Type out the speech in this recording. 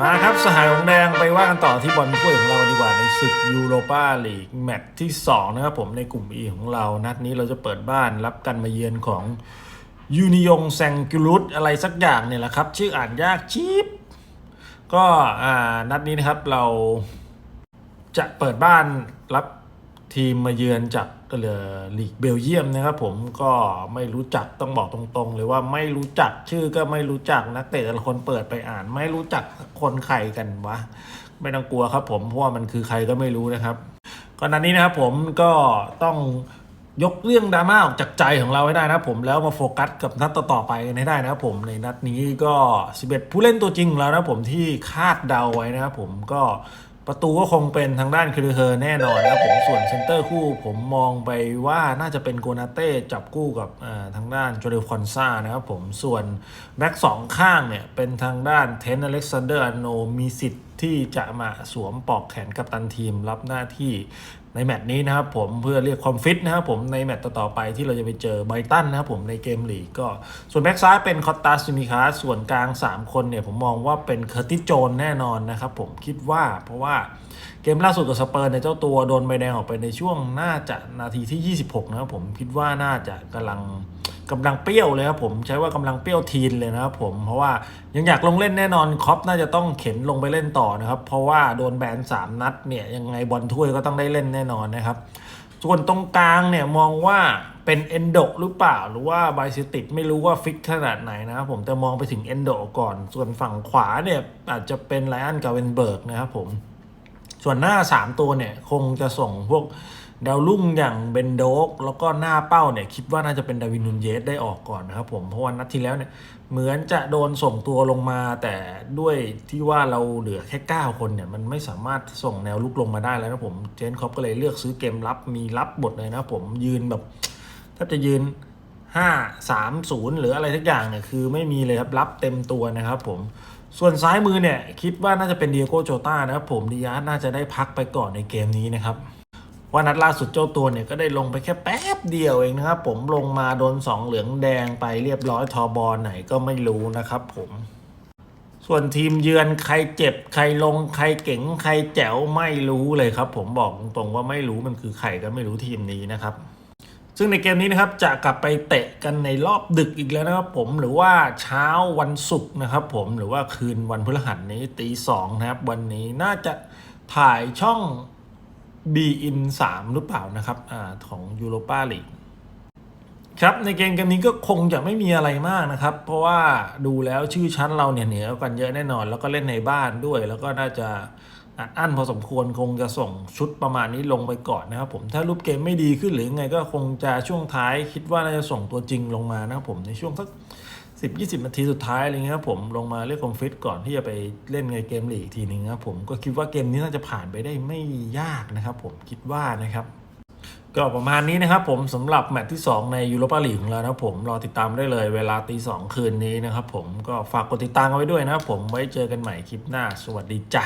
มาครับสหายของแดงไปว่ากันต่อที่บอลถ้วยของเราดีกว่าในศึกยูโรปาลีกแมตช์ที่ 2 นะครับผมในกลุ่ม E ของเรา นัดนี้เราจะเปิดบ้านรับกันมาเยือนของยูนิยงแซงกิรุตอะไรสักอย่างเนี่ยแหละครับ ชื่ออ่านยากชีพก็อ่านัดนี้นะครับเราจะเปิดบ้านรับ ทีมมาเยือนจากเรือลีกเบลเยียมนะครับผมก็ไม่รู้จักต้องบอกตรงๆเลยว่าไม่รู้จักชื่อก็ไม่รู้จักนักเตะแต่ละคนเปิดไปอ่าน ไม่รู้จักคนใครกันวะไม่ต้องกลัวครับผมเพราะว่ามันคือใครก็ไม่รู้นะครับก่อนหน้านี้นะครับผมก็ต้องยกเรื่องดราม่าออกจากใจของเราให้ได้นะครับผมแล้วมาโฟกัสกับนัดต่อๆไปให้ได้นะครับผมในนัดนี้ก็ 11 ผู้เล่นตัวจริงของเรานะผมที่คาดเดาไว้นะครับผมก็ ประตูก็คงเป็นทางด้านคือเฮอแน่นอนนะครับผมส่วนเซนเตอร์คู่ผมมองไปว่าน่าจะเป็นโกนาเต้จับคู่กับทางด้านโจเดลคอนซานะครับผมส่วนแบ็กสองข้างเนี่ยเป็นทางด้านเทนอเล็กซานเดอร์อโนมีสิทธิ์ ที่จะมาสวมปลอกแขนกับตันทีมรับหน้าที่ในแมตช์นี้นะครับผมเพื่อเรียกความฟิตนะครับผมในแมตช์ต่อไปที่เราจะไปเจอไบตันนะครับผมในเกมลีกก็ ส่วนแบ็กซ้ายเป็นคอตตาซิมิคาส่วนกลาง 3 คนเนี่ยผมมองว่าเป็นเคอร์ติโจนแน่นอนนะครับผมคิดว่าเพราะว่าเกมล่าสุดกับสเปอร์เนี่ยเจ้าตัวโดนใบแดงออกไปในช่วงน่าจะนาทีที่ 26 นะครับผมคิดว่าน่าจะกำลัง กำลังเปรี้ยวเลยครับผมใช้ว่ากำลังเปรี้ยวทีนเลยนะครับผมเพราะว่ายังอยากลงเล่นแน่นอนครอปน่าจะต้องเข็นลงไปเล่นต่อนะครับ เพราะว่าโดนแบน3นัดเนี่ยยังไงบอลถ้วยก็ต้องได้เล่นแน่นอนนะครับ ส่วนตรงกลางเนี่ยมองว่าเป็นเอนโดหรือเปล่า หรือว่าไบซิติดไม่รู้ว่าฟิกขนาดไหนนะครับผมแต่มองไปถึงเอนโดก่อน ส่วนฝั่งขวาเนี่ยอาจจะเป็นไลอันกาเวนเบิร์กนะครับผมส่วนหน้า 3 ตัวเนี่ยคงจะส่งพวก ดาวรุ่งอย่างเบนโดกแล้วก็หน้าเป้าเนี่ยคิดว่าน่าจะเป็นดาวินนูนเยสได้ออกก่อนนะครับผมเพราะวันนัดที่แล้วเนี่ยเหมือนจะโดนส่งตัวลงมา แต่ด้วยที่ว่าเราเหลือแค่ 9 คนเนี่ยมันไม่สามารถส่งแนวลุกลงมาได้แล้วนะผมเจนคอปก็เลยเลือกซื้อเกมรับมีรับบทเลยนะผมยืนแบบถ้าจะยืน 5 3 0 หรืออะไรทุกอย่างเนี่ยคือไม่มีเลยครับรับเต็มตัวนะครับผมส่วนซ้ายมือเนี่ยคิดว่าน่าจะเป็นเดียโกโจต้านะครับผมดิยาน่าจะได้พักไปก่อนในเกมนี้นะครับ ว่านัดล่าสุดเจ้าตัวเนี่ยก็ได้ลงไปแค่แป๊บเดียวเองนะครับ ผมลงมาโดน 2 เหลืองแดงไปเรียบร้อยทอบอลไหนก็ไม่รู้นะครับผมส่วนทีมเยือนใครเจ็บใครลงใครเก๋งใครแจ๋วไม่รู้เลยครับ ผมบอกตรงๆว่าไม่รู้มันคือใครก็ไม่รู้ทีมนี้นะครับ ซึ่งในเกมนี้นะครับจะกลับไปเตะกันในรอบดึกอีกแล้วนะครับผมหรือว่าเช้าวันศุกร์นะครับ ผมหรือว่าคืนวันพฤหัสนี้ตีสองนะครับ วันนี้น่าจะถ่ายช่อง B in 3 หรือเปล่านะครับอของยูโรปาลีกครับในเกมเกมนี้ก็คงจะไม่มีอะไรมากนะครับ เพราะว่าดูแล้วชื่อชั้นเราเนี่ยเหนือกันเยอะแน่นอน แล้วก็เล่นในบ้านด้วย แล้วก็น่าจะอัดอั้นพอสมควรคงจะส่งชุดประมาณนี้ลงไปก่อนนะครับผมถ้ารูปเกมไม่ดีขึ้นหรือไงก็คงจะช่วงท้ายคิดว่าน่าจะส่งตัวจริงลงมานะครับผมในช่วงสัก สิบยี่สิบนาทีสุดท้ายอะไรเงี้ยครับผมลงมาเรียกคอมฟิตก่อนที่จะไปเล่นในเกมลีกอีกทีหนึงครับผมก็คิดว่าเกมนี้น่าจะผ่านไปได้ไม่ยากนะครับผมคิดว่านะครับก็ประมาณนี้นะครับผมสำหรับแมตช์ที่ 2 ในยูโรปาลีกของเรานะครับผมรอติดตามได้เลยเวลาตีสองคืนนี้นะครับผมก็ฝากกดติดตามกันไว้ด้วยนะครับผมไว้เจอกันใหม่คลิปหน้า สวัสดีจ้ะ